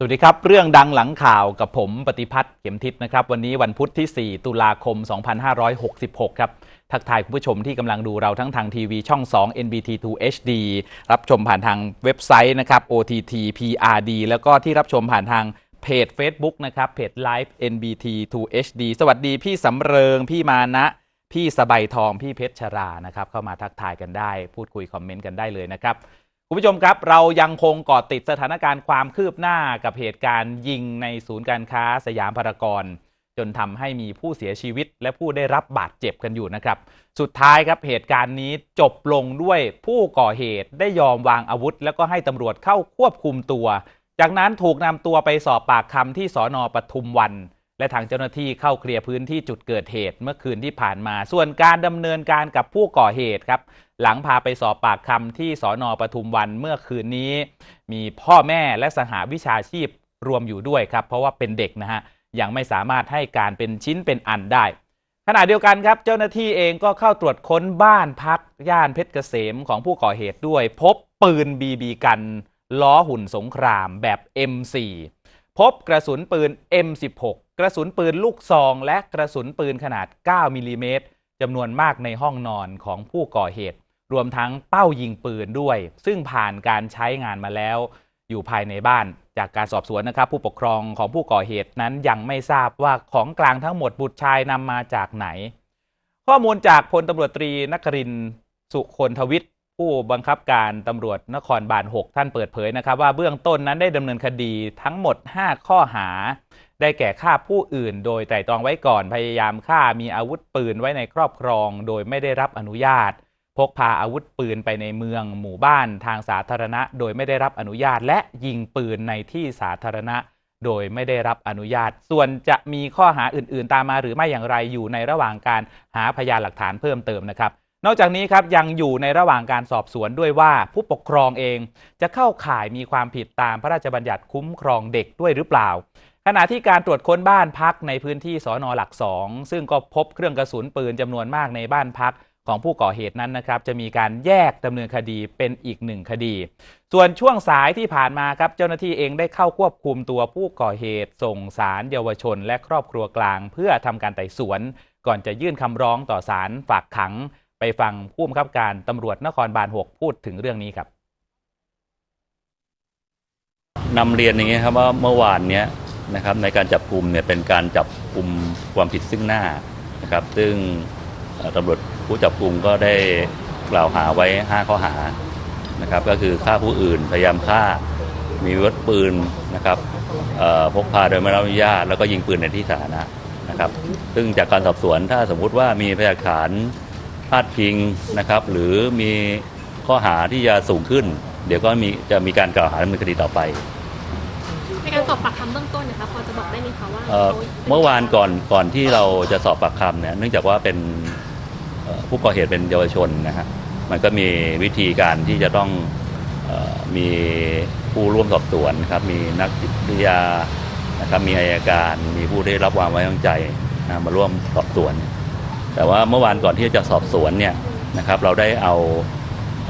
สวัสดีครับ เรื่องดังหลังข่าวกับผมปฏิพัฒน์เข็มทิศนะครับ วันนี้วันพุธที่ 4 ตุลาคม 2566 ครับ ทักทายคุณผู้ชมที่กำลังดูเราทั้งทางทีวีช่อง 2 NBT2 HD รับชมผ่านทางเว็บไซต์นะครับ OTT PRD แล้วก็ที่รับชมผ่านทางเพจ Facebook นะครับ เพจ Live NBT2 HD สวัสดีพี่สำเริง พี่มานะ พี่สบายทอง พี่เพชรชรานะครับ เข้ามาทักทายกันได้ พูดคุยคอมเมนต์กันได้เลยนะครับ คุณผู้ชมครับ เรายังคงเกาะติดสถานการณ์ความคืบหน้ากับเหตุการณ์ยิงในศูนย์การค้าสยามพารากอนจนทำให้มีผู้เสียชีวิตและผู้ได้รับบาดเจ็บกันอยู่นะครับ สุดท้ายครับเหตุการณ์นี้จบลงด้วยผู้ก่อเหตุได้ยอมวางอาวุธ แล้วก็ให้ตำรวจเข้าควบคุมตัว จากนั้นถูกนำตัวไปสอบปากคำที่สอนอปทุมวัน และทางเจ้าหน้าที่เข้าเคลียร์พื้นที่จุดเกิดเหตุเมื่อคืนที่ผ่านมา ส่วนการดำเนินการกับผู้ก่อเหตุครับ หลังพาไปสอบปากคำที่สอนอปทุมวันเมื่อคืนนี้ มีพ่อแม่และสหวิชาชีพรวมอยู่ด้วยครับ เพราะว่าเป็นเด็กนะฮะยังไม่สามารถให้การเป็นชิ้นเป็นอันได้ ขณะเดียวกันครับเจ้าหน้าที่เองก็เข้าตรวจค้นบ้านพักย่านเพชรเกษมของผู้ก่อเหตุด้วย พบปืนบีบีกันล้อหุ่นสงครามแบบ M4 พบกระสุนปืน M16 กระสุนปืนลูกซอง และกระสุนปืนขนาด 9มิลลิเมตรจำนวนมากในห้องนอนของผู้ก่อเหตุ รวมทั้งเป้ายิงปืนด้วย ซึ่งผ่านการใช้งานมาแล้ว อยู่ภายในบ้าน จากการสอบสวนนะครับ ผู้ปกครองของผู้ก่อเหตุนั้นยังไม่ทราบว่าของกลางทั้งหมดบุตรชายนำมาจากไหน ข้อมูลจากพลตำรวจตรีนครินสุคนทวิทย์ผู้บังคับการตำรวจนครบาล 6 ท่านเปิดเผยนะครับ ว่าเบื้องต้นนั้นได้ดำเนินคดีทั้งหมด 5 ข้อหา ได้แก่ฆ่าผู้อื่น โดยไตร่ตรองไว้ก่อนพยายามฆ่ามีอาวุธปืนไว้ในครอบครอง โดยไม่ได้รับอนุญาต พกพาอาวุธปืนไปในเมืองหมู่บ้านทางสาธารณะ โดยไม่ได้รับอนุญาต และยิงปืนในที่สาธารณะ โดยไม่ได้รับอนุญาต ส่วนจะมีข้อหาอื่น ๆ ตามมาหรือไม่อย่างไรอยู่ในระหว่างการหาพยานหลักฐานเพิ่มเติมนะครับ นอกจากนี้ครับยังอยู่ในระหว่างการสอบสวนด้วยว่าผู้ปกครองเองจะเข้าข่ายมีความผิดตามพระราชบัญญัติคุ้มครองเด็กด้วยหรือเปล่าขณะที่การตรวจค้นบ้านพักในพื้นที่สอนอหลักสองซึ่งก็พบเครื่องกระสุนปืนจำนวนมากในบ้านพัก ของผู้ก่อเหตุนั้นนะครับจะมีการแยกดำเนินคดีเป็นอีกหนึ่งคดี ส่วนช่วงสายที่ผ่านมาครับเจ้าหน้าที่เองได้เข้าควบคุมตัวผู้ก่อเหตุ ส่งสารเยาวชน และครอบครัวกลาง เพื่อทำการไต่สวน ก่อนจะยื่นคำร้องต่อศาลฝากขัง ไปฟังผู้บังคับการตำรวจนครบาล 6 พูดถึงเรื่องนี้ครับนำเรียนอย่างนี้ครับว่าเมื่อวานเนี้ยนะครับในการจับกลุ่มเนี่ยเป็นการจับกลุ่มความผิดซึ่งหน้านะครับซึ่ง ตำรวจผู้จับกลุ่มก็ได้กล่าวหาไว้ 5 ข้อหานะครับก็คือฆ่าผู้อื่นพยายามฆ่ามีอาวุธปืนนะครับเอ่อพกพาโดยไม่รับอนุญาตแล้วก็ยิงปืนในที่สาธารณะนะครับซึ่งจากการสอบสวนถ้าสมมุติว่ามีพยานหลักฐานพาดพิงนะครับ หรือมีข้อหาที่จะสูงขึ้น เดี๋ยวก็มีจะมีการกล่าวหาดำเนินคดีต่อไปในการสอบปากคำเบื้องต้นนะคะพอจะบอกได้ไหมคะว่าเอ่อขาเมื่อวานก่อนก่อนที่เราจะสอบปากคำเนี่ยเนื่องจากว่าเป็นเอ่อ ผู้ก่อเหตุเป็นเยาวชนนะฮะมันก็มีวิธีการที่จะต้องออมีผู้ร่วมสอบสวนนะครับ มีนักจิตวิทยานะครับมีอายการ มีผู้ได้รับความไว้วางใจนะมาร่วมสอบสวน แต่ว่าเมื่อวานก่อนที่จะสอบสวนเนี่ยนะครับเราได้เอา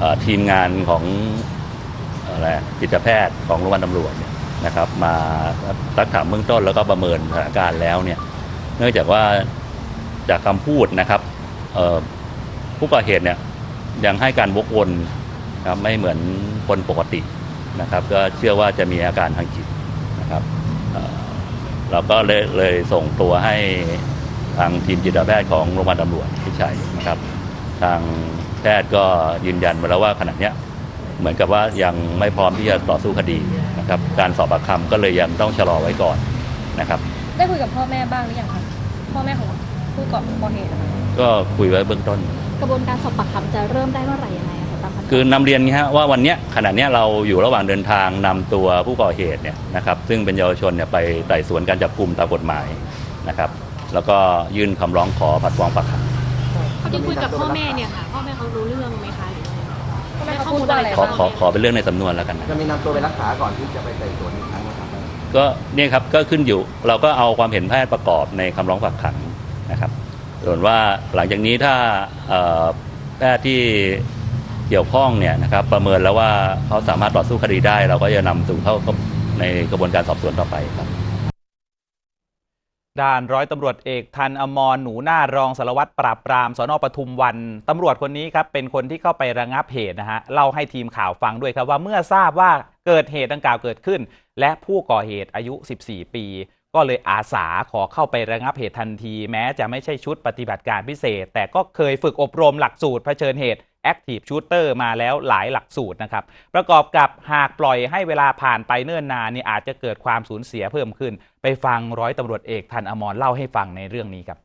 อทีมงานของอะไรจิตแพทย์ของโรงพยาบาลตำรวจนะครับมาสักถามเบื้องต้นแล้วก็ประเมินสถานการณ์แล้วเนี่ยเนื่องจากว่าจากคำพูดนะครับ ผู้ก่อเหตุเนี่ยยังให้การวกวนนะครับไม่เหมือนคนปกตินะครับ ก็เชื่อว่าจะมีอาการทางจิตนะครับเเราก็เลยเลยส่งตัวให้ทางทีมจิตแพทย์ของโรงพยาบาลตำรวจที่ชัยนะครับ ทางแพทย์ก็ยืนยันมาแล้วว่าขณะเนี้ยเหมือนกับว่ายังไม่พร้อมที่จะต่อสู้คดีนะครับการสอบปากคำก็เลยยังต้องชะลอไว้ก่อนนะครับ ได้คุยกับพ่อแม่บ้างหรือยังคะพ่อแม่ของ ผู้ก่อก่อเหตุนะคะก็คุยไว้เบื้องต้น กระบวนการสอบปากคำจะเริ่มได้เมื่อไหร่ยังไงอะคะตามขั้นตอนคือนำเรียนนี้ฮะว่าวันเนี้ยขณะเนี้ยเราอยู่ระหว่างเดินทางนำตัวผู้ก่อเหตุเนี่ยนะครับซึ่งเป็นเยาวชนเนี่ยไปไต่สวนการจับกลุ่มตามกฎหมายนะครับแล้วก็ยื่นคำร้องขอผัดฟ้องฝากขังเขาจะคุยกับพ่อแม่เนี่ยค่ะ พ่อแม่เขารู้เรื่องไหมคะหรือยังไง พ่อแม่เขาพูดว่าอะไรขอบ้าง ขอขอเป็นเรื่องในสำนวนแล้วกันนะจะมีนำตัวไปรักษาก่อนที่จะไปไต่สวนอีกครั้งนะครับ ก็เนี่ยครับก็ขึ้นอยู่เราก็เอาความเห็นแพทย์ประกอบในคำร้องฝากขัง นะครับ ส่วนว่าหลังจากนี้ถ้าแพทย์ที่เกี่ยวข้องเนี่ยนะครับประเมินแล้วว่าเขาสามารถต่อสู้คดีได้ เราก็จะนำสู่เข้าเข้าในกระบวนการสอบสวนต่อไปครับด้านร้อยตำรวจเอกทันอมรหนูหน้ารองสารวัตรปราบปรามสนปทุมวันตำรวจคนนี้ครับเป็นคนที่เข้าไประงับเหตุนะฮะเล่าให้ทีมข่าวฟังด้วยครับว่าเมื่อทราบว่าเกิดเหตุดังกล่าวเกิดขึ้น และผู้ก่อเหตุอายุ 14 ปี ก็เลยอาสาขอเข้าไประงับเหตุทันที แม้จะไม่ใช่ชุดปฏิบัติการพิเศษ แต่ก็เคยฝึกอบรมหลักสูตรเผชิญเหตุ Active Shooter มาแล้วหลายหลักสูตรนะครับ ประกอบกับหากปล่อยให้เวลาผ่านไปเนิ่นนานนี่อาจจะเกิดความสูญเสียเพิ่มขึ้น ไปฟังร้อยตำรวจเอกทันอมรเล่าให้ฟังในเรื่องนี้ครับ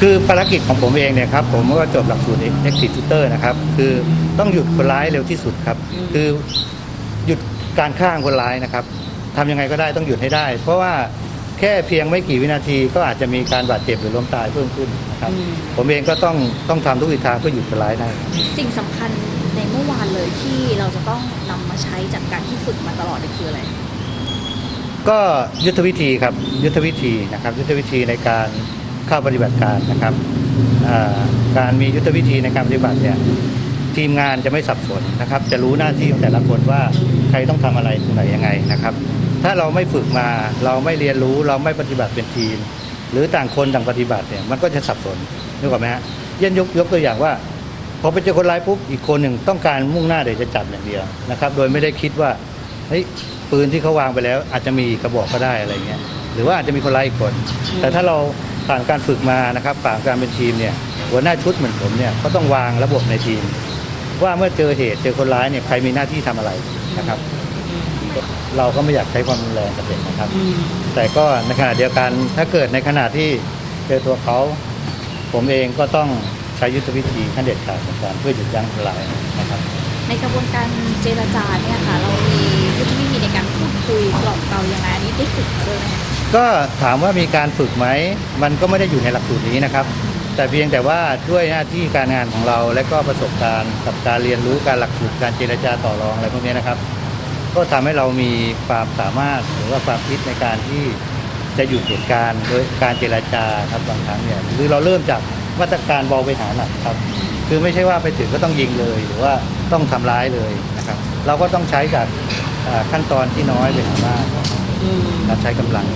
คือภารกิจของผมเองเนี่ยครับผมก็จบหลักสูตร Active Shooter นะครับ คือต้องหยุดคนร้ายเร็วที่สุดครับ คือหยุดการฆ่าคนร้ายนะครับ ทำยังไงก็ได้ต้องหยุดให้ได้ เพราะว่าแค่เพียงไม่กี่วินาทีก็อาจจะมีการบาดเจ็บหรือล้มตายเพิ่มขึ้นนะครับ ผมเองก็ต้องต้องทำทุกวิธีทางเพื่อหยุดคนร้ายได้สิ่งสำคัญในเมื่อวานเลยที่เราจะต้องนำมาใช้จากการที่ฝึกมาตลอดเนี่ยคืออะไร ก็ยุทธวิธีครับยุทธวิธีนะครับ ยุทธวิธีในการเข้าปฏิบัติการนะครับอ่าการมียุทธวิธีในการปฏิบัติเนี่ยทีมงานจะไม่สับสนนะครับ จะรู้หน้าที่ของแต่ละคนว่าใครต้องทำอะไรตรงไหนยังไงนะครับ ถ้าเราไม่ฝึกมา เราไม่เรียนรู้เราไม่ปฏิบัติเป็นทีม หรือต่างคนต่างปฏิบัติเนี่ยมันก็จะสับสนนึกออกไหมฮะเย็นยกยกตัวอย่างว่าพอไปเจอคนร้ายปุ๊บอีกคนหนึ่งต้องการมุ่งหน้าเดี๋ยวจะจับอย่างเดียวนะครับ โดยไม่ได้คิดว่าเฮ้ยปืนที่เขาวางไปแล้ว อาจจะมีกระบอกก็ได้อะไรเงี้ยหรือว่าอาจจะมีคนร้ายอีกคน แต่ถ้าเราผ่านการฝึกมานะครับผ่านการเป็นทีมเนี่ยหัวหน้าชุดเหมือนผมเนี่ยก็ต้องวางระบบในทีม ว่าเมื่อเจอเหตุเจอคนร้ายเนี่ยใครมีหน้าที่ทำอะไรนะครับ เราก็ไม่อยากใช้ความรุนแรงกับเด็กนะครับ แต่ก็ในขณะเดียวกันถ้าเกิดในขณะที่เจอตัวเขา ผมเองก็ต้องใช้ยุทธวิธีขั้นเด็ดขาดเหมือนกันเพื่อหยุดยั้งคนร้ายนะครับ ในกระบวนการเจรจาเนี่ยค่ะ เรามียุทธวิธีในการพูดคุยกล่อมเกลายังไงอันนี้ได้ฝึกมาด้วยไหมคะก็ถามว่ามีการฝึกไหมมันก็ไม่ได้อยู่ในหลักสูตรนี้นะครับ แต่เพียงแต่ว่าด้วยหน้าที่การงานของเราและก็ประสบการณ์กับการเรียนรู้การหลักสูตรการเจรจาต่อรองอะไรพวกนี้นะครับ ก็ทำให้เรามีความสามารถหรือว่าความคิดในการที่จะหยุดเหตุการณ์โดยการเจรจาครับบางครั้งเนี่ยหรือเราเริ่มจากมาตรการเบาไปหาหนักครับ คือไม่ใช่ว่าไปถึงก็ต้องยิงเลย หรือว่าต้องทำร้ายเลยนะครับ เราก็ต้องใช้จากขั้นตอนที่น้อยไปหามากการใช้กำลัง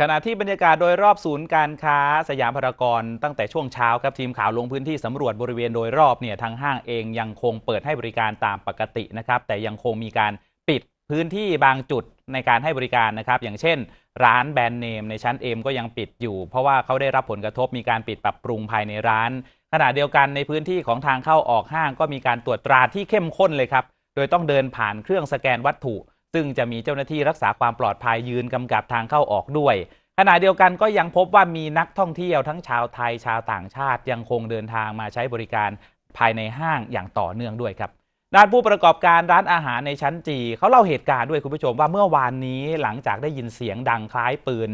ขณะที่บรรยากาศโดยรอบศูนย์การค้าสยามพารากอนตั้งแต่ช่วงเช้าครับทีมข่าวลงพื้นที่สำรวจบริเวณโดยรอบเนี่ยทางห้างเองยังคงเปิดให้บริการตามปกตินะครับ แต่ยังคงมีการปิดพื้นที่บางจุดในการให้บริการนะครับ อย่างเช่น ร้านแบรนด์เนมในชั้นเอ็มก็ยังปิดอยู่ เพราะว่าเขาได้รับผลกระทบมีการปิดปรับปรุงภายในร้าน ขณะเดียวกันในพื้นที่ของทางเข้าออกห้างก็มีการตรวจตราที่เข้มข้นเลยครับโดยต้องเดินผ่านเครื่องสแกนวัตถุ ซึ่งจะมีเจ้าหน้าที่รักษาความปลอดภัยยืนกำกับทางเข้าออกด้วย ขณะเดียวกันก็ยังพบว่ามีนักท่องเที่ยวทั้งชาวไทยชาวต่างชาติยังคงเดินทางมาใช้บริการภายในห้างอย่างต่อเนื่องด้วยครับด้านผู้ประกอบการร้านอาหารในชั้นจีเขาเล่าเหตุการณ์ด้วยคุณผู้ชมว่าเมื่อวานนี้หลังจากได้ยินเสียงดังคล้ายปืน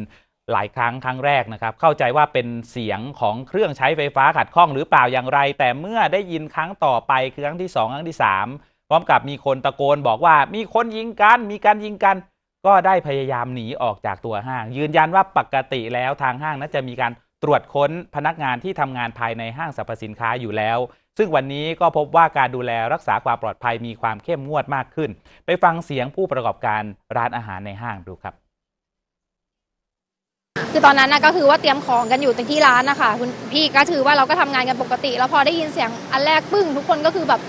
หลายครั้งครั้งแรกนะครับ เข้าใจว่าเป็นเสียงของเครื่องใช้ไฟฟ้าขัดข้องหรือเปล่าอย่างไร แต่เมื่อได้ยินครั้งต่อไปคือครั้งที่สองครั้งที่สาม พร้อมกับมีคนตะโกนบอกว่ามีคนยิงกัน มีการยิงกัน ก็ได้พยายามหนีออกจากตัวห้าง ยืนยันว่าปกติแล้วทางห้างนั้นจะมีการตรวจค้นพนักงานที่ทำงานภายในห้างสรรพสินค้าอยู่แล้ว ซึ่งวันนี้ก็พบว่าการดูแลรักษาความปลอดภัยมีความเข้มงวดมากขึ้น ไปฟังเสียงผู้ประกอบการร้านอาหารในห้างดูครับ คือตอนนั้นนะก็คือว่าเตรียมของกันอยู่ที่ร้านนะคะคุณพี่ก็ถือว่าเราก็ทำงานกันปกติ แล้วพอได้ยินเสียงอันแรกปึ้งทุกคนก็คือแบบ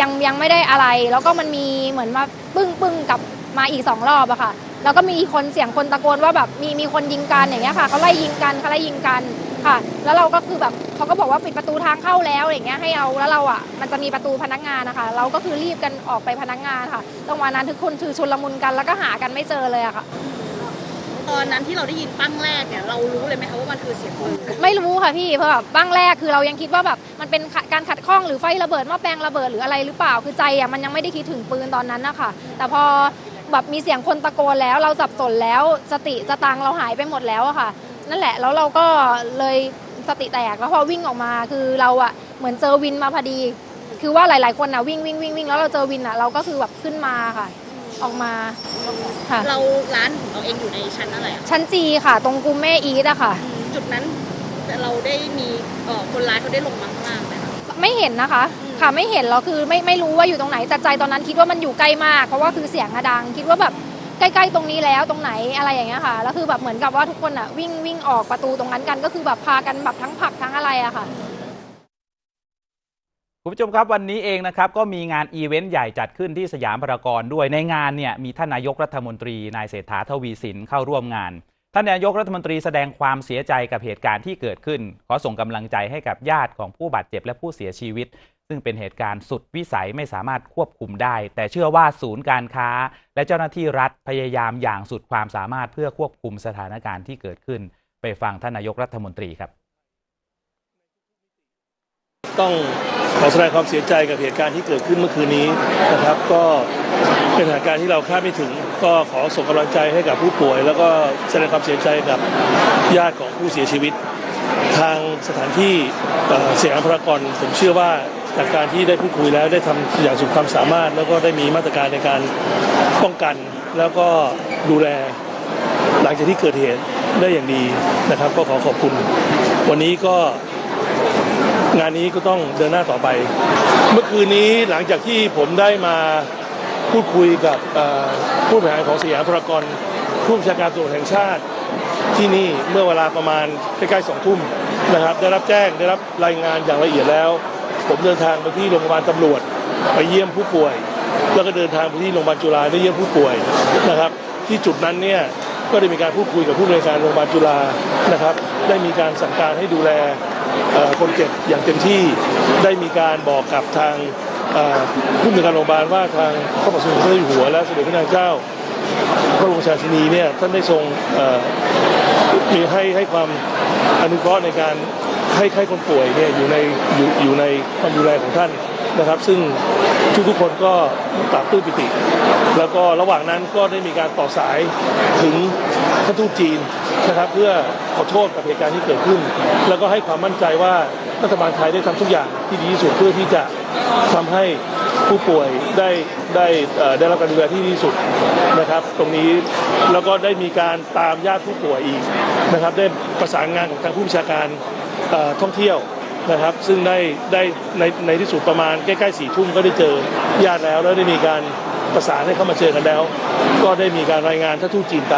ยังยังไม่ได้อะไร แล้วก็มันมีเหมือนมาปึ้งปึ้งกลับมาอีกสองรอบอะค่ะ แล้วก็มีคนเสียงคนตะโกนว่าแบบมีมีคนยิงกันอย่างเงี้ยค่ะเขาไล่ยิงกันเขาไล่ยิงกันค่ะ แล้วเราก็คือแบบเขาก็บอกว่าปิดประตูทางเข้าแล้วอย่างเงี้ยให้เอาแล้วเราอะมันจะมีประตูพนักงานนะคะ เราก็คือรีบกันออกไปพนักงานค่ะจังหวะนั้นทุกคนคือชุลมุนกันแล้วก็หากันไม่เจอเลยอะค่ะ ตอนนั้นที่เราได้ยินปั้งแรกเนี่ยเรารู้เลยไหมคะว่ามันคือเสียงปืนไม่รู้ค่ะพี่เพราะแบบบ้างแรกคือเรายังคิดว่าแบบมันเป็นการขัดข้องหรือไฟระเบิดหม้อแปลงระเบิดหรืออะไรหรือเปล่าคือใจอะมันยังไม่ได้คิดถึงปืนตอนนั้นนะคะแต่พอแบบมีเสียงคนตะโกนแล้วเราสับสนแล้วสติสตังค์เราหายไปหมดแล้วอะค่ะ นั่นแหละแล้วเราก็เลยสติแตกแล้วพอวิ่งออกมาคือเราอะเหมือนเจอวินมาพอดี คือว่าหลาย ๆคนอะวิ่งวิ่งวิ่งวิ่งแล้วเราเจอวินอะเราก็คือแบบขึ้นมาค่ะ ออกมาค่ะ เราร้านของเราเองอยู่ในชั้นอะไรอะชั้นจีค่ะ ตรงกูเม่อีทอะค่ะ อืมจุดนั้นเราได้มีเอ่อคนร้ายเขาได้ลงมาข้างล่างไหมคะ ไม่เห็นนะคะ อืม ค่ะไม่เห็นแล้วคือไม่ไม่รู้ว่าอยู่ตรงไหนแต่ใจตอนนั้นคิดว่ามันอยู่ใกล้มากเพราะว่าคือเสียงอะดัง คิดว่าแบบใกล้ๆตรงนี้แล้วตรงไหนอะไรอย่างเงี้ยค่ะแล้วคือแบบเหมือนกับว่าทุกคนอะวิ่งวิ่งออกประตูตรงนั้นกันก็คือแบบพากันแบบทั้งผลักทั้งอะไรอะค่ะ คุณผู้ชมครับวันนี้เองนะครับก็มีงานอีเวนต์ใหญ่จัดขึ้นที่สยามพารากอนด้วยในงานเนี่ยมีท่านนายกรัฐมนตรีนายเศรษฐาทวีสินเข้าร่วมงาน ท่านนายกรัฐมนตรีแสดงความเสียใจกับเหตุการณ์ที่เกิดขึ้น ขอส่งกำลังใจให้กับญาติของผู้บาดเจ็บและผู้เสียชีวิต ซึ่งเป็นเหตุการณ์สุดวิสัยไม่สามารถควบคุมได้ แต่เชื่อว่าศูนย์การค้า และเจ้าหน้าที่รัฐพยายามอย่างสุดความสามารถเพื่อควบคุมสถานการณ์ที่เกิดขึ้น ไปฟังท่านนายกรัฐมนตรีครับ ต้องขอแสดงความเสียใจกับเหตุการณ์ที่เกิดขึ้นเมื่อคืนนี้นะครับ ก็เป็นเหตุการณ์ที่เราคาดไม่ถึง ก็ขอส่งกำลังใจให้กับผู้ป่วย แล้วก็แสดงความเสียใจกับญาติของผู้เสียชีวิต ทางสถานที่เสียงพรากอนผมเชื่อว่าจากการที่ได้พูดคุยแล้วได้ทำอย่างสุดความสามารถ แล้วก็ได้มีมาตรการในการป้องกัน แล้วก็ดูแลหลังจากที่เกิดเหตุได้อย่างดีนะครับ ก็ขอขอบคุณ วันนี้ก็ งานนี้ก็ต้องเดินหน้าต่อไป เมื่อคืนนี้หลังจากที่ผมได้มาพูดคุยกับผู้บริหารของสยามพารากอนผู้บัญชาการตำรวจแห่งชาติที่นี่เมื่อเวลาประมาณใกล้ๆสองทุ่มนะครับ ได้รับแจ้งได้รับรายงานอย่างละเอียดแล้ว ผมเดินทางไปที่โรงพยาบาลตำรวจ ไปเยี่ยมผู้ป่วย แล้วก็เดินทางไปที่โรงพยาบาลจุฬาได้เยี่ยมผู้ป่วยนะครับ ที่จุดนั้นเนี่ยก็ได้มีการพูดคุยกับผู้บริการโรงพยาบาลจุฬานะครับ ได้มีการสั่งการให้ดูแล คนเจ็บอย่างเต็มที่ได้มีการบอกกับทางผู้มีการโรงพยาบาลว่าทางพระบาทสมเด็จพระเจ้าอยู่หัวและสมเด็จพระนางเจ้า พระบรมราชินีเนี่ยท่านได้ทรงมีให้ให้ความอนุเคราะห์ในการให้ให้คนป่วยเนี่ยอยู่ในอยู่อยู่ในความดูแลของท่านนะครับ ซึ่งทุกทุกคนก็ปรับปลื้มปิติ แล้วก็ระหว่างนั้นก็ได้มีการต่อสายถึงานทูตจีนนะครับ เพื่อขอโทษกับเหตุการณ์ที่เกิดขึ้น แล้วก็ให้ความมั่นใจว่ารัฐบาลไทยได้ทำทุกอย่างที่ดีที่สุดเพื่อที่จะทำให้ผู้ป่วยได้ได้ได้รับการดูแลที่ดีที่สุดนะครับ ตรงนี้แล้วก็ได้มีการตามญาติผู้ป่วยอีกนะครับ ได้ประสานงานกับทางผู้บัญชาการท่องเที่ยวนะครับ ซึ่งได้ได้ในในที่สุดประมาณใกล้ๆสี่ทุ่มก็ได้เจอญาติแล้วแล้วได้มีการประสานให้เข้ามาเจอกันแล้ว ก็ได้มีการรายงานท่าทูตจีนไป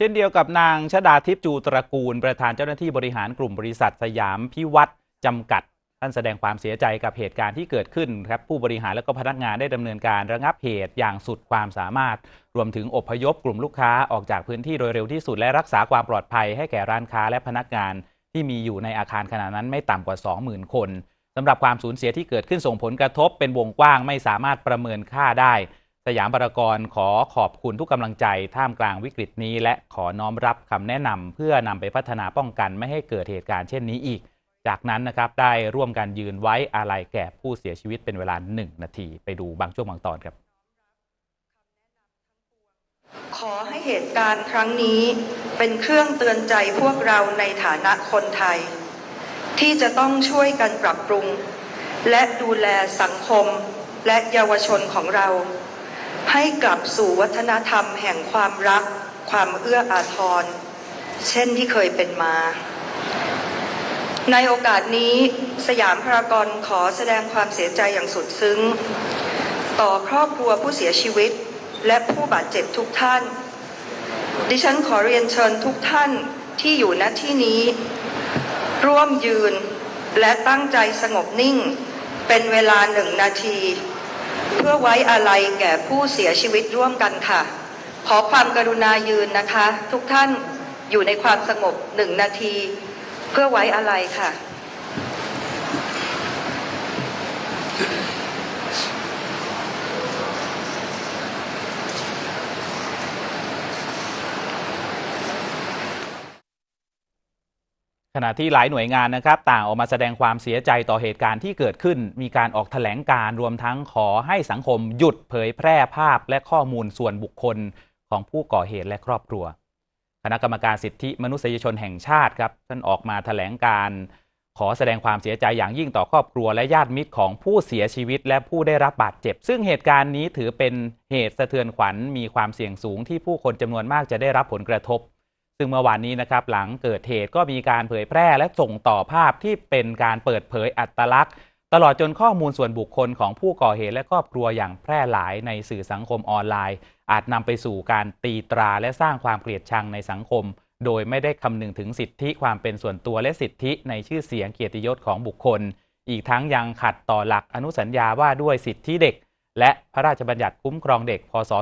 เช่นเดียวกับนางชดาทิพย์จูตระกูล ประธานเจ้าหน้าที่บริหารกลุ่มบริษัทสยามพิวัตรจำกัด ท่านแสดงความเสียใจกับเหตุการณ์ที่เกิดขึ้นครับผู้บริหารและก็พนักงานได้ดำเนินการระงับเหตุอย่างสุดความสามารถ รวมถึงอพยพกลุ่มลูกค้าออกจากพื้นที่โดยเร็วที่สุดและรักษาความปลอดภัยให้แก่ร้านค้าและพนักงานที่มีอยู่ในอาคารขณะนั้นไม่ต่ำกว่า 20,000 คนสำหรับความสูญเสียที่เกิดขึ้นส่งผลกระทบเป็นวงกว้างไม่สามารถประเมินค่าได้ สยามพารากอนขอขอบคุณทุกกำลังใจท่ามกลางวิกฤตนี้ และขอน้อมรับคำแนะนำเพื่อนำไปพัฒนาป้องกันไม่ให้เกิดเหตุการณ์เช่นนี้อีก จากนั้นนะครับได้ร่วมกันยืนไว้อาลัยแก่ผู้เสียชีวิตเป็นเวลา 1 นาที ไปดูบางช่วงบางตอนครับ ขอให้เหตุการณ์ครั้งนี้เป็นเครื่องเตือนใจพวกเราในฐานะคนไทย ที่จะต้องช่วยกันปรับปรุง และดูแลสังคมและเยาวชนของเรา ให้กลับสู่วัฒนธรรมแห่งความรัก ความเอื้ออาทร เช่นที่เคยเป็นมา ในโอกาสนี้สยามพารากอนขอแสดงความเสียใจอย่างสุดซึ้ง ต่อครอบครัวผู้เสียชีวิตและผู้บาดเจ็บทุกท่าน ดิฉันขอเรียนเชิญทุกท่านที่อยู่ณที่นี้ ร่วมยืนและตั้งใจสงบนิ่ง เป็นเวลาหนึ่งนาที เพื่อไว้อาลัยแก่ผู้เสียชีวิตร่วมกันค่ะ ขอความกรุณายืนนะคะ ทุกท่านอยู่ในความสงบหนึ่งนาที เพื่อไว้อาลัยค่ะ ขณะที่หลายหน่วยงานนะครับ ต่างออกมาแสดงความเสียใจต่อเหตุการณ์ที่เกิดขึ้น มีการออกแถลงการรวมทั้งขอให้สังคมหยุดเผยแพร่ภาพและข้อมูลส่วนบุคคลของผู้ก่อเหตุและครอบครัว คณะกรรมการสิทธิมนุษยชนแห่งชาติครับท่านออกมาแถลงการขอแสดงความเสียใจอย่างยิ่งต่อครอบครัวและญาติมิตรของผู้เสียชีวิต และผู้ได้รับบาดเจ็บ ซึ่งเหตุการณ์นี้ถือเป็นเหตุสะเทือนขวัญมีความเสี่ยงสูงที่ผู้คนจำนวนมากจะได้รับผลกระทบ ซึ่งเมื่อวานนี้นะครับหลังเกิดเหตุก็มีการเผยแพร่และส่งต่อภาพที่เป็นการเปิดเผยอัตลักษณ์ ตลอดจนข้อมูลส่วนบุคคลของผู้ก่อเหตุและครอบครัวอย่างแพร่หลายในสื่อสังคมออนไลน์ อาจนำไปสู่การตีตราและสร้างความเกลียดชังในสังคม โดยไม่ได้คำนึงถึงสิทธิความเป็นส่วนตัวและสิทธิในชื่อเสียงเกียรติยศของบุคคล อีกทั้งยังขัดต่อหลักอนุสัญญาว่าด้วยสิทธิเด็ก และพระราชบัญญัติคุ้มครองเด็ก พศ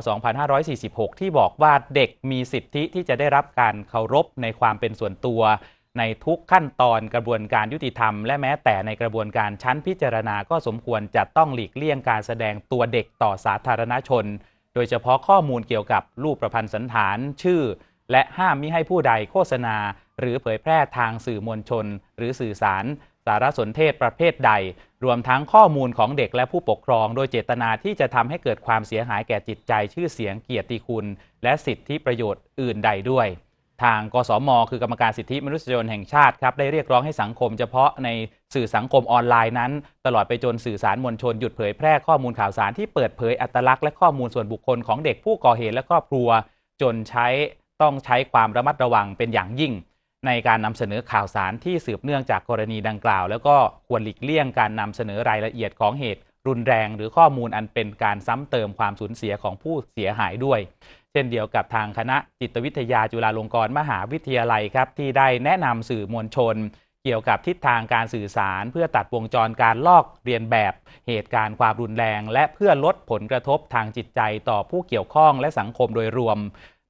2546 ที่บอกว่าเด็กมีสิทธิที่จะได้รับการเคารพในความเป็นส่วนตัว ในทุกขั้นตอนกระบวนการยุติธรรม และแม้แต่ในกระบวนการชั้นพิจารณาก็สมควรจะต้องหลีกเลี่ยงการแสดงตัวเด็กต่อสาธารณชน โดยเฉพาะข้อมูลเกี่ยวกับรูปประพันธ์สันฐานชื่อ และห้ามมิให้ผู้ใดโฆษณา หรือเผยแพร่ทางสื่อมวลชน หรือสื่อสาร สารสนเทศประเภทใด รวมทั้งข้อมูลของเด็กและผู้ปกครอง โดยเจตนาที่จะทำให้เกิดความเสียหายแก่จิตใจ ชื่อเสียงเกียรติคุณ และสิทธิประโยชน์อื่นใดด้วย ทางกสม คือกรรมการสิทธิมนุษยชนแห่งชาติครับได้เรียกร้องให้สังคมเฉพาะในสื่อสังคมออนไลน์นั้น ตลอดไปจนสื่อสารมวลชนหยุดเผยแพร่ข้อมูลข่าวสารที่เปิดเผยอัตลักษณ์และข้อมูลส่วนบุคคลของเด็กผู้ก่อเหตุและครอบครัว จนใช้ต้องใช้ความระมัดระวังเป็นอย่างยิ่ง ในการนำเสนอข่าวสารที่สืบเนื่องจากกรณีดังกล่าว แล้วก็ควรหลีกเลี่ยงการนำเสนอรายละเอียดของเหตุรุนแรงหรือข้อมูลอันเป็นการซ้ำเติมความสูญเสียของผู้เสียหายด้วย เช่นเดียวกับทางคณะจิตวิทยาจุฬาลงกรณ์มหาวิทยาลัยครับ ที่ได้แนะนำสื่อมวลชน เกี่ยวกับทิศทางการสื่อสาร เพื่อตัดวงจรการลอกเรียนแบบ เหตุการณ์ความรุนแรง และเพื่อลดผลกระทบทางจิตใจต่อผู้เกี่ยวข้องและสังคมโดยรวม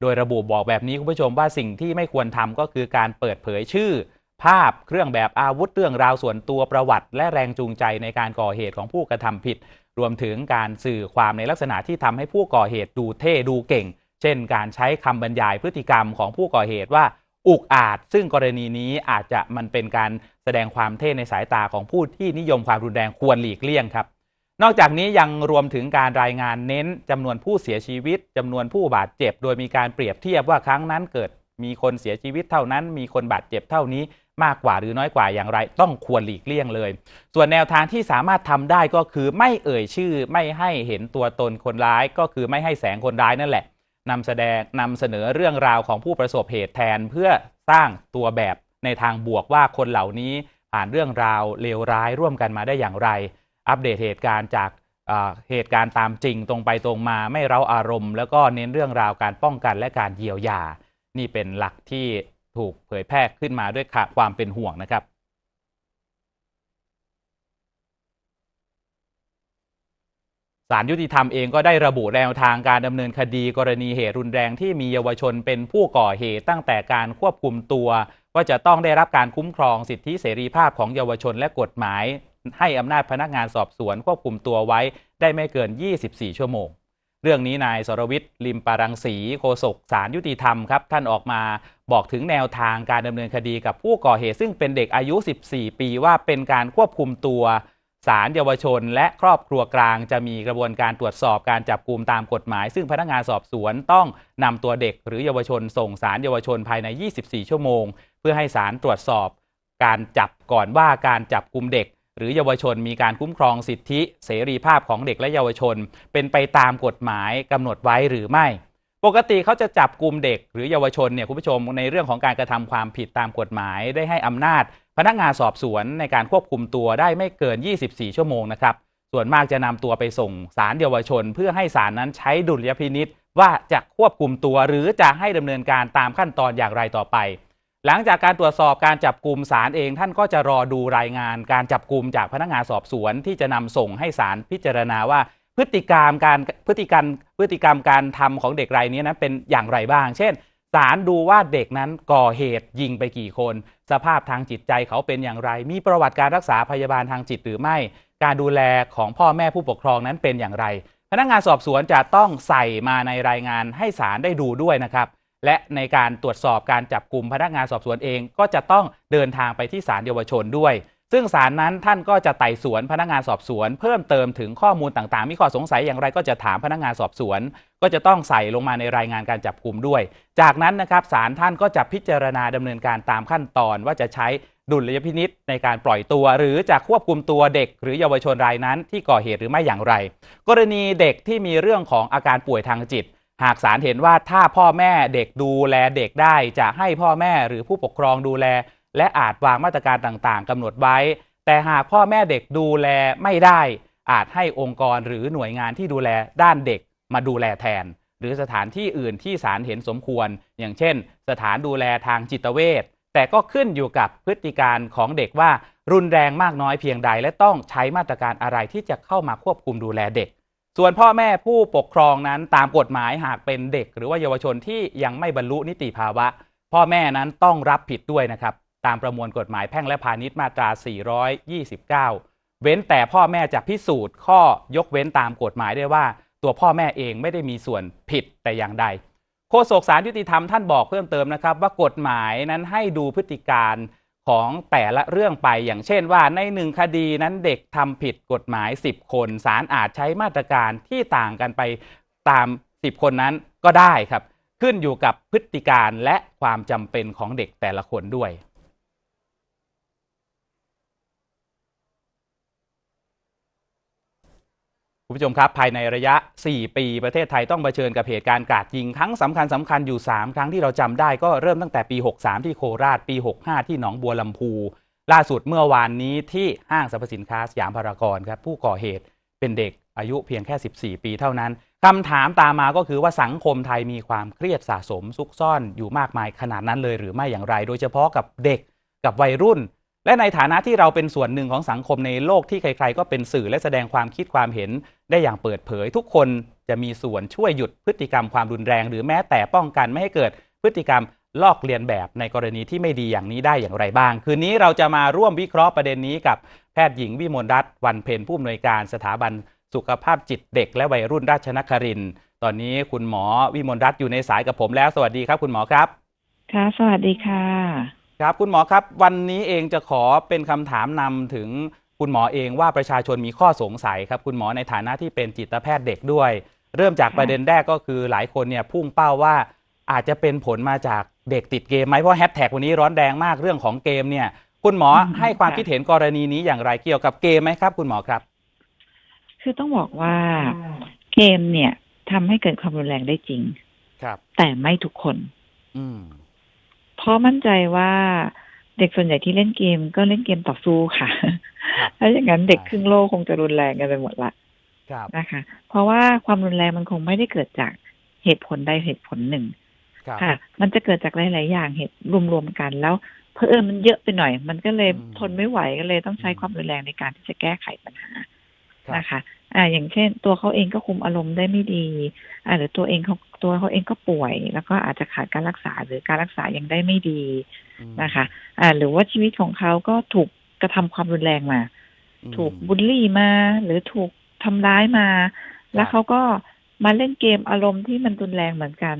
โดยระบุบอกแบบนี้คุณผู้ชมว่าสิ่งที่ไม่ควรทำก็คือการเปิดเผยชื่อ ภาพเครื่องแบบอาวุธเรื่องราวส่วนตัวประวัติ และแรงจูงใจในการก่อเหตุของผู้กระทำผิด รวมถึงการสื่อความในลักษณะที่ทำให้ผู้ก่อเหตุดูเท่ดูเก่ง เช่น การใช้คำบรรยายพฤติกรรมของผู้ก่อเหตุว่าอุกอาจ ซึ่งกรณีนี้อาจจะมันเป็นการแสดงความเท่ในสายตาของผู้ที่นิยมความรุนแรงควรหลีกเลี่ยงครับ นอกจากนี้ยังรวมถึงการรายงานเน้นจำนวนผู้เสียชีวิตจำนวนผู้บาดเจ็บ โดยมีการเปรียบเทียบว่าครั้งนั้นเกิดมีคนเสียชีวิตเท่านั้น มีคนบาดเจ็บเท่านี้มากกว่าหรือน้อยกว่าอย่างไร ต้องควรหลีกเลี่ยงเลย ส่วนแนวทางที่สามารถทำได้ก็คือไม่เอ่ยชื่อ ไม่ให้เห็นตัวตนคนร้าย ก็คือไม่ให้แสงคนร้ายนั่นแหละนำแสดงนำเสนอเรื่องราวของผู้ประสบเหตุแทนเพื่อสร้างตัวแบบในทางบวกว่าคนเหล่านี้ผ่านเรื่องราวเลวร้ายร่วมกันมาได้อย่างไร อัปเดตเหตุการณ์จากเหตุการณ์ตามจริงตรงไปตรงมาไม่เร้าอารมณ์ แล้วก็เน้นเรื่องราวการป้องกันและการเยียวยา นี่เป็นหลักที่ถูกเผยแพร่ขึ้นมาด้วยความเป็นห่วงนะครับศาลยุติธรรมเองก็ได้ระบุแนวทางการดำเนินคดีกรณีเหตุรุนแรงที่มีเยาวชนเป็นผู้ก่อเหตุตั้งแต่การควบคุมตัว ว่าจะต้องได้รับการคุ้มครองสิทธิเสรีภาพของเยาวชนและกฎหมาย ให้อำนาจพนักงานสอบสวนควบคุมตัวไว้ได้ไม่เกิน 24 ชั่วโมง เรื่องนี้นายสรวิทย์ลิมปารังสีโฆษกศาลยุติธรรมครับ ท่านออกมาบอกถึงแนวทางการดำเนินคดีกับผู้ก่อเหตุ ซึ่งเป็นเด็กอายุ 14 ปีว่าเป็นการควบคุมตัวศาลเยาวชน และครอบครัวกลางจะมีกระบวนการตรวจสอบการจับกลุ่มตามกฎหมาย ซึ่งพนักงานสอบสวนต้องนำตัวเด็กหรือเยาวชน ส่งศาลเยาวชนภายใน 24 ชั่วโมง เพื่อให้ศาลตรวจสอบ การจับก่อนว่าการจับกลุ่มเด็ก หรือเยาวชนมีการคุ้มครองสิทธิเสรีภาพของเด็กและเยาวชน เป็นไปตามกฎหมายกำหนดไว้หรือไม่ ปกติเขาจะจับกลุ่มเด็ก หรือเยาวชนเนี่ยคุณผู้ชมในเรื่องของการกระทำความผิดตามกฎหมายได้ให้อำนาจ พนักงานสอบสวนในการควบคุมตัวได้ไม่เกิน 24 ชั่วโมงนะครับส่วนมากจะนำตัวไปส่งสารเยาวชน เพื่อให้ศาลนั้นใช้ดุลยพินิษว่าจะควบคุมตัวหรือจะให้ดำเนินการตามขั้นตอนอย่างไรต่อไป หลังจากการตรวจสอบการจับกลุ่มศาลเองท่านก็จะรอดูรายงานการจับกลุ่มจากพนักงานสอบสวนที่จะนำส่งให้ศาลพิจารณาว่าพฤติกรรมการพฤติกรรมพฤติกรรมการทำของเด็กรายนี้นั้นเป็นอย่างไรบ้าง เช่นศาลดูว่าเด็กนั้นก่อเหตุยิงไปกี่คน สภาพทางจิตใจเขาเป็นอย่างไร มีประวัติการรักษาพยาบาลทางจิตหรือไม่ การดูแลของพ่อแม่ผู้ปกครองนั้นเป็นอย่างไร พนักงานสอบสวนจะต้องใส่มาในรายงานให้ศาลได้ดูด้วยนะครับ และในการตรวจสอบการจับกลุ่มพนักงานสอบสวนเองก็จะต้องเดินทางไปที่ศาลเยาวชนด้วย ซึ่งศาลนั้นท่านก็จะไต่สวนพนักงานสอบสวน เพิ่มเติมถึงข้อมูลต่างๆ มีข้อสงสัยอย่างไรก็จะถามพนักงานสอบสวน ก็จะต้องใส่ลงมาในรายงานการจับกลุ่มด้วย จากนั้นนะครับศาลท่านก็จะพิจารณาดำเนินการตามขั้นตอนว่าจะใช้ดุลยพินิษในการปล่อยตัว หรือจะควบคุมตัวเด็ก หรือเยาวชนรายนั้นที่ก่อเหตุหรือไม่อย่างไร กรณีเด็กที่มีเรื่องของอาการป่วยทางจิต หากศาลเห็นว่าถ้าพ่อแม่เด็กดูแลเด็กได้ จะให้พ่อแม่หรือผู้ปกครองดูแล และอาจวางมาตรการต่างๆกำหนดไว้ แต่หากพ่อแม่เด็กดูแลไม่ได้ อาจให้องค์กรหรือหน่วยงานที่ดูแลด้านเด็กมาดูแลแทน หรือสถานที่อื่นที่ศาลเห็นสมควร อย่างเช่น สถานดูแลทางจิตเวชแต่ก็ขึ้นอยู่กับพฤติการของเด็กว่ารุนแรงมากน้อยเพียงใด และต้องใช้มาตรการอะไรที่จะเข้ามาควบคุมดูแลเด็ก ส่วนพ่อแม่ผู้ปกครองนั้นตามกฎหมายหากเป็นเด็ก หรือว่าเยาวชนที่ยังไม่บรรลุนิติภาวะ พ่อแม่นั้นต้องรับผิดด้วยนะครับ ตามประมวลกฎหมายแพ่งและพาณิชย์มาตรา 429 เว้นแต่พ่อแม่จะพิสูจน์ข้อยกเว้นตามกฎหมายได้ว่า ตัวพ่อแม่เองไม่ได้มีส่วนผิดแต่อย่างใดโฆษกสารยุติธรรมท่านบอกเพิ่มเติมนะครับว่ากฎหมายนั้นให้ดูพฤติการ ของแต่ละเรื่องไปอย่างเช่นว่าในหนึ่งคดีนั้นเด็กทำผิดกฎหมาย 10 คนศาลอาจใช้มาตรการที่ต่างกันไปตาม 10 คนนั้นก็ได้ครับ ขึ้นอยู่กับพฤติการและความจำเป็นของเด็กแต่ละคนด้วย คุณผู้ชมครับ ภายในระยะ 4 ปี ประเทศไทยต้องเผชิญกับเหตุการณ์กราดยิง ครั้งสำคัญสำคัญอยู่ 3 ครั้งที่เราจำได้ก็เริ่มตั้งแต่ปี 63 ที่โคราช ปี 65 ที่หนองบัวลำพู ล่าสุดเมื่อวานนี้ที่ห้างสรรพสินค้าสยามพารากอนครับผู้ก่อเหตุเป็นเด็กอายุเพียงแค่ 14 ปีเท่านั้นคำถามตามมาก็คือว่าสังคมไทยมีความเครียดสะสมซุกซ่อนอยู่มากมายขนาดนั้นเลยหรือไม่อย่างไร โดยเฉพาะกับเด็กกับวัยรุ่น และในฐานะที่เราเป็นส่วนหนึ่งของสังคมในโลกที่ใครๆ ก็เป็นสื่อและแสดงความคิดความเห็นได้อย่างเปิดเผย ทุกคนจะมีส่วนช่วยหยุดพฤติกรรมความรุนแรง หรือแม้แต่ป้องกันไม่ให้เกิดพฤติกรรมลอกเลียนแบบในกรณีที่ไม่ดีอย่างนี้ได้อย่างไรบ้าง คืนนี้เราจะมาร่วมวิเคราะห์ประเด็นนี้กับแพทย์หญิงวิมลรัตน์วันเพ็ญผู้อำนวยการสถาบันสุขภาพจิตเด็ก และวัยรุ่นราชนครินตอนนี้คุณหมอวิมลรัตน์อยู่ในสายกับผมแล้ว สวัสดีครับ คุณหมอครับ ค่ะ สวัสดีค่ะ ครับคุณหมอครับ วันนี้เองจะขอเป็นคำถามนำถึงคุณหมอเองว่าประชาชนมีข้อสงสัยครับ คุณหมอในฐานะที่เป็นจิตแพทย์เด็กด้วย เริ่มจากค่ะประเด็นแรกก็คือหลายคนเนี่ยพุ่งเป้าว่าอาจจะเป็นผลมาจากเด็กติดเกมไหมเพราะแฮชแท็กวันนี้ร้อนแรงมากเรื่องของเกมเนี่ย คุณหมอให้ความคิดเห็นกรณีนี้อย่างไรเกี่ยวกับเกมไหมครับ คุณหมอครับ คือต้องบอกว่าเกมเนี่ยทำให้เกิดความรุนแรงได้จริง ครับ แต่ไม่ทุกคน อืม เพราะมั่นใจว่าเด็กส่วนใหญ่ที่เล่นเกมก็เล่นเกมต่อสู้ค่ะครับถ้าอย่างนั้นเด็กครึ่งโลกคงจะรุนแรงกันไปหมดละครับนะคะ เพราะว่าความรุนแรงมันคงไม่ได้เกิดจากเหตุผลใดเหตุผลหนึ่งครับค่ะ มันจะเกิดจากหลาย ๆ อย่างเหตุรวม ๆ กันแล้วเพอเอิญมันเยอะไปหน่อย มันก็เลยอืมทนไม่ไหวก็เลยต้องใช้อืมความรุนแรงในการที่จะแก้ไขปัญหาครับนะคะ อ่า อย่างเช่น ตัวเขาเองก็คุมอารมณ์ได้ไม่ดี อ่าหรือตัวเองเขา ตัวเขาเองก็ป่วย แล้วก็อาจจะขาดการรักษาหรือการรักษายังได้ไม่ดีอืมนะคะ อ่า หรือว่าชีวิตของเขาก็ถูกกระทำความรุนแรงมาอืมถูกบูลลี่มา หรือถูกทำร้ายมา แล้วเขาก็มาเล่นเกมอารมณ์ที่มันรุนแรงเหมือนกัน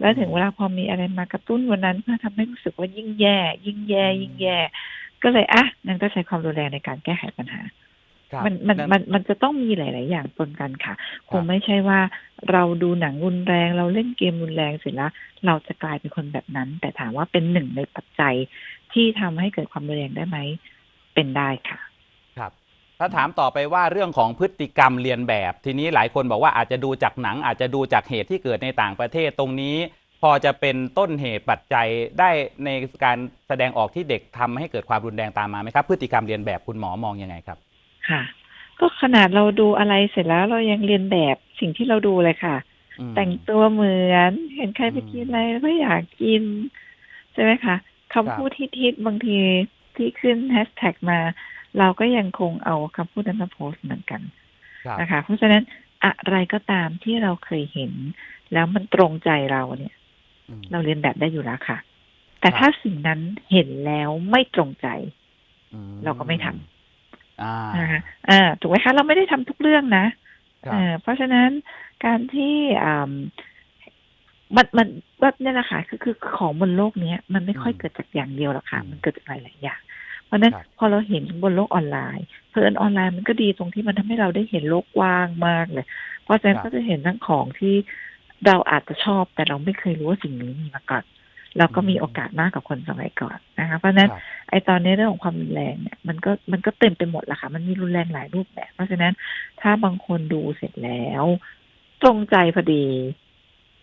แล้วถึงเวลาพอมีอะไรมากระตุ้นวันนั้นเพื่อทำให้รู้สึกว่ายิ่งแย่ ยิ่งแย่ ยิ่งแย่ ก็เลยอะงั้นก็ใช้ความรุนแรงในการแก้ไขปัญหาครับ มันมันนั่นมันมันจะต้องมีหลาย ๆ อย่างปนกันค่ะคครับงไม่ใช่ว่าเราดูหนังรุนแรง เราเล่นเกมรุนแรงเสร็จแล้ว เราจะกลายเป็นคนแบบนั้น แต่ถามว่าเป็นหนึ่งในปัจจัยที่ทำให้เกิดความรุนแรงได้ไหมเป็นได้ค่ะ ครับ ถ้าถามต่อไปว่าเรื่องของพฤติกรรมเรียนแบบ ทีนี้หลายคนบอกว่าอาจจะดูจากหนัง อาจจะดูจากเหตุที่เกิดในต่างประเทศตรงนี้พอจะเป็นต้นเหตุปัจจัยได้ในการแสดงออกที่เด็กทำให้เกิดความรุนแรงตามมาไหมครับ พฤติกรรมเรียนแบบคุณหมอมองยังไงครับ ค่ะ ก็ขนาดเราดูอะไรเสร็จแล้วเรายังเรียนแบบสิ่งที่เราดูเลยค่ะอืมแต่งตัวเหมือนเห็นใครไปอืมกินอะไรแล้วก็อยากกิน ใช่ไหมคะครับคำพูดที่ทิดบางทีที่ขึ้นแฮชแท็กมา เราก็ยังคงเอาคำพูดนั้นมาโพสต์เหมือนกันครับนะคะ เพราะฉะนั้นอะไรก็ตามที่เราเคยเห็น แล้วมันตรงใจเราเนี่ยอืมเราเรียนแบบได้อยู่แล้วค่ะ แต่ครับถ้าสิ่งนั้นเห็นแล้วไม่ตรงใจอืเราก็ไม่ท อ่านะคะอ่าถูกไหมคะ เราไม่ได้ทำทุกเรื่องนะครับเออเพราะฉะนั้นการที่อ่ามันมันก็เนี่ยแหละค่ะคือคือของบนโลกเนี้ย มันไม่ค่อยอืมเกิดจากอย่างเดียวหรอกค่ะอืมมันเกิดจากหลายๆอย่าง เพราะฉะนั้นครับพอเราเห็นบนโลกออนไลน์ เพลินออนไลน์มันก็ดีตรงที่มันทำให้เราได้เห็นโลกกว้างมากเลย เพราะฉะนั้นก็จะเห็นทั้งของที่เราอาจจะชอบแต่เราไม่เคยรู้ว่าสิ่งนี้มีมาก่อน เราก็มีโอกาสมากกว่าคนสมัยก่อนนะคะเพราะฉะนั้นครับไอตอนนี้เรื่องของความรุนแรงเนี่ยมันก็มันก็เต็มไปหมดแหละค่ะ มันมีรุนแรงหลายรูปแบบเพราะฉะนั้นถ้าบางคนดูเสร็จแล้วตรงใจพอดี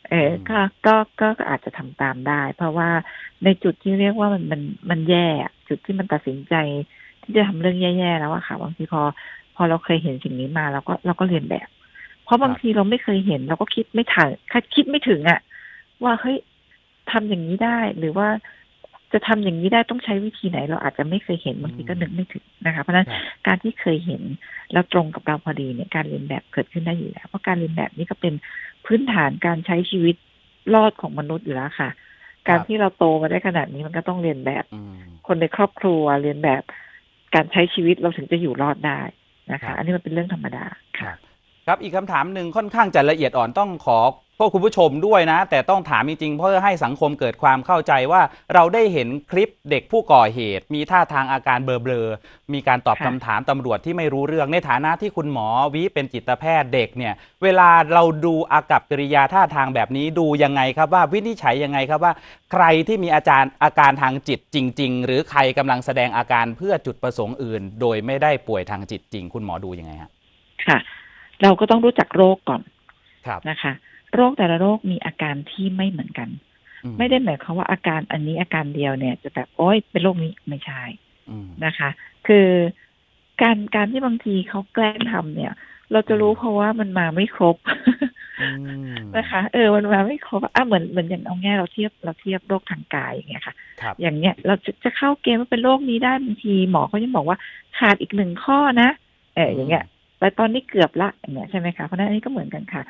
เออก็ก็ก็ก็อาจจะทำตามได้ เพราะว่าในจุดที่เรียกว่ามันมันมันแย่อะจุดที่มันตัดสินใจ ที่จะทำเรื่องแย่ๆแล้วอะค่ะบางทีพอ พอเราเคยเห็นสิ่งนี้มาเราก็เราก็เรียนแบบ เพราะบางทีเราไม่เคยเห็น เราก็คิดไม่ถึงคิดไม่ถึงอะว่าเฮ้ย ทำอย่างนี้ได้หรือว่าจะทำอย่างนี้ได้ต้องใช้วิธีไหน เราอาจจะไม่เคยเห็นบางทีก็นึกไม่ถึงนะคะเพราะฉะนั้นครับการที่เคยเห็นแล้วตรงกับเราพอดีเนี่ยการเรียนแบบเกิดขึ้นได้อยู่แล้วเพราะการเรียนแบบนี้ก็เป็นพื้นฐานการใช้ชีวิตรอดของมนุษย์อยู่แล้วค่ะ การที่เราโตมาได้ขนาดนี้มันก็ต้องเรียนแบบอืมคนในครอบครัวเรียนแบบการใช้ชีวิตเราถึงจะอยู่รอดได้นะครัคะบอันนี้มันเป็นเรื่องธรรมดาครัค่ะบครับอีกคำถามหนึ่งค่อนข้างจะละเอียดอ่อนต้องขอพ วกคุณผู้ชมด้วยนะ แต่ต้องถามจริงๆเพื่อให้สังคมเกิดความเข้าใจว่าเราได้เห็นคลิปเด็กผู้ก่อเหตุ มีท่าทางอาการเบลอๆมีการตอบค่ะคำถามตำรวจที่ไม่รู้เรื่องในฐานะที่คุณหมอวิเป็นจิตแพทย์เด็กเนี่ยเวลาเราดูอากับกิริยาท่าทางแบบนี้ดูยังไงครับว่าวินิจฉัยยังไงครับว่า ใครที่มีอาจารย์อาการทางจิตจริง ๆ หรือใครกำลังแสดงอาการเพื่อจุดประสงค์อื่น โดยไม่ได้ป่วยทางจิตจริง คุณหมอดูยังไงฮะค่ะ เราก็ต้องรู้จักโรคก่อนครับนะคะ โรคแต่ละโรคมีอาการที่ไม่เหมือนกันอืไม่ได้หมายความว่าอาการอันนี้อาการเดียวเนี่ย จะแบบโอ๊ยเป็นโรคนี้ไม่ใช่อืมนะคะ คือการการที่บางทีเขาแกล้งทำเนี่ย เราจะรู้เพราะว่ามันมาไม่ครบอืมนะคะ เออมันมาไม่ครบอะเหมือนเหมือนอย่างเอาง่ายเราเทียบเราเทียบโรคทางกายอย่างเงี้ยค่ะครับอย่างเนี้ยเราจะจะเข้าเกณฑ์ว่าเป็นโรคนี้ได้บางทีหมอเขายังบอกว่าขาดอีกหนึ่งข้อนะเอออย่างเงี้ย แต่ตอนนี้เกือบละอย่างเงี้ยใช่ไหมคะเพราะฉะนั้นอันนี้ก็เหมือนกันค่ะ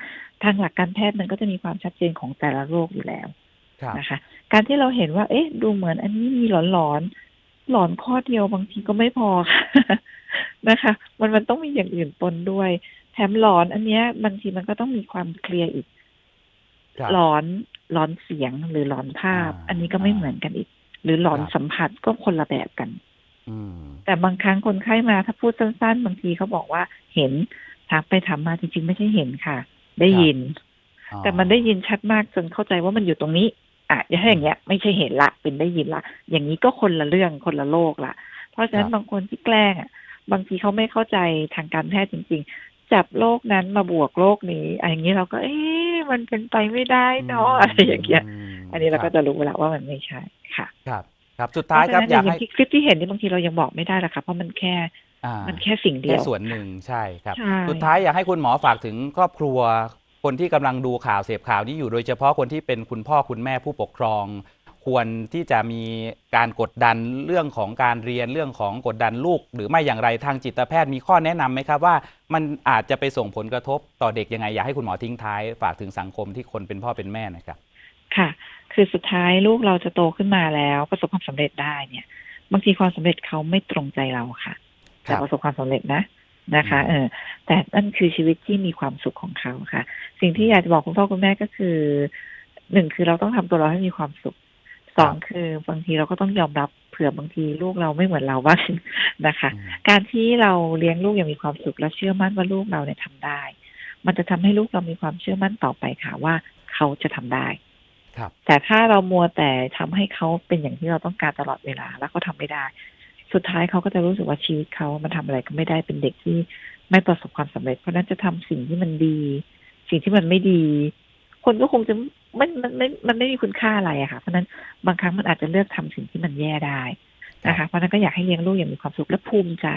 ทางหลักการแพทย์มันก็จะมีความชัดเจนของแต่ละโรคอยู่แล้วครับนะคะ การที่เราเห็นว่า เอ๊ะ ดูเหมือนอันนี้มีหลอนหลอนๆหลอนข้อเดียวบางทีก็ไม่พอค่ะนะคะ มันมันต้องมีอย่างอื่นปนด้วย แถมหลอนอันเนี้ยบางทีมันก็ต้องมีความเคลียร์อีกครับหลอนหลอนเสียงหรือหลอนภาพอ่าอันนี้ก็ไม่เหมือนกันอีก หรือหลอนครับสัมผัสก็คนละแบบกันอืม แต่บางครั้งคนไข้มาถ้าพูดสั้น ๆ บางทีเขาบอกว่าเห็นถามไปถามมาจริง ๆ ไม่ใช่เห็นค่ะ ได้ยินอ๋อแต่มันได้ยินชัดมากจนเข้าใจว่ามันอยู่ตรงนี้อะถ้าอย่างเงี้ย ไม่ใช่เห็นละเป็นได้ยินละอย่างนี้ก็คนละเรื่องคนละโลกละเพราะฉะนั้นบางคนที่แกล้งอะ บางทีเขาไม่เข้าใจทางการแพทย์จริง ๆ จับโรคนั้นมาบวกโรคนี้อะอย่างนี้เราก็ เอ๊ะมันเป็นไปไม่ได้เนาะอะไรอย่างเงี้ยมอันนี้เราคก็บจะรู้แล้วว่ามันไม่ใช่ค่ะ ครับ ครับสุดท้ายครับเพะฉะอยากนั้นให้งที่คลิปที่เห็นนี่บางทีเรายังบอกไม่ได้ละค่ะเพราะมันแค่อ่ามันแค่สิ่งเดีแค่ยวส่วนหนึ่งใช่ครับใช่สุดท้ายอยากให้คุณหมอฝากถึงครอบครัว คนที่กำลังดูข่าวเสพข่าวนี้อยู่โดยเฉพาะคนที่เป็นคุณพ่อคุณแม่ผู้ปกครอง ควรที่จะมีการกดดันเรื่องของการเรียนเรื่องของกดดันลูก หรือไม่อย่างไรทางจิตแพทย์มีข้อแนะนำไหมครับว่า มันอาจจะไปส่งผลกระทบต่อเด็กยังไงอยากให้คุณหมอทิ้งท้าย ฝากถึงสังคมที่คนเป็นพ่อเป็นแม่หนะครับ ค่ะ คือสุดท้ายลูกเราจะโตขึ้นมาแล้ว ประสบความสำเร็จได้เนี่ย บางทีความสำเร็จเขาไม่ตรงใจเราค่ะครัแต่บประสบความสำเร็จนะนะคะอืมเออ แต่นั่นคือชีวิตที่มีความสุขของเขาค่ะ สิ่งที่อยากจะบอกคุณพ่อคุณแม่ก็คือหนึ่งคือเราต้องทำตัวเราให้มีความสุขสองคือบางทีเราก็ต้องยอมรับเผื่อบางทีลูกเราไม่เหมือนเราบ้างนะคะอืมการที่เราเลี้ยงลูกอย่างมีความสุขและเชื่อมั่นว่าลูกเราเนี่ยทำได้ มันจะทำให้ลูกเรามีความเชื่อมั่นต่อไปค่ะว่าเขาจะทำได้ครับ แต่ถ้าเรามัวแต่ทำให้เขาเป็นอย่างที่เราต้องการตลอดเวลา แล้วเขาทำไม่ได้ สุดท้ายเขาก็จะรู้สึกว่าชีวิตเขามันทำอะไรก็ไม่ได้เป็นเด็กที่ไม่ประสบความสำเร็จ เพราะนั้นจะทำสิ่งที่มันดี สิ่งที่มันไม่ดี คนก็คงจะมันมันไม่มันไม่มีคุณค่าอะไรอะค่ะ เพราะนั้นบางครั้งมันอาจจะเลือกทำสิ่งที่มันแย่ได้นะคะเพราะฉะนั้นก็อยากให้เลี้ยงลูกอย่างมีความสุขและภูมิใจ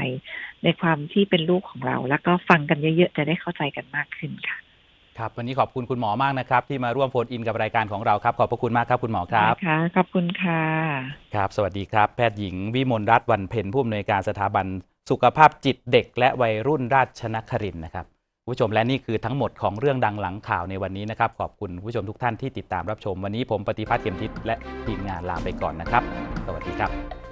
ในความที่เป็นลูกของเรา แล้วก็ฟังกันเยอะๆจะได้เข้าใจกันมากขึ้นค่ะ ครับวันนี้ขอบคุณคุณหมอมากนะครับ ที่มาร่วมโฟนอินกับรายการของเราครับ ขอบพระคุณมากครับคุณหมอครับนะคะขอบคุณค่ะครับ สวัสดีครับ แพทย์หญิงวิมลรัตน์วันเพ็ญผู้อำนวยการสถาบัน สุขภาพจิตเด็ก และวัยรุ่นราชนครินทร์นะครับคุณผู้ชมและนี่คือทั้งหมดของเรื่องดังหลังข่าวในวันนี้นะครับ ขอบคุณผู้ชมทุกท่านที่ติดตามรับชม วันนี้ผมปฏิพัฒน์เข็มทิศและทีมงานลาไปก่อนนะครับ สวัสดีครับ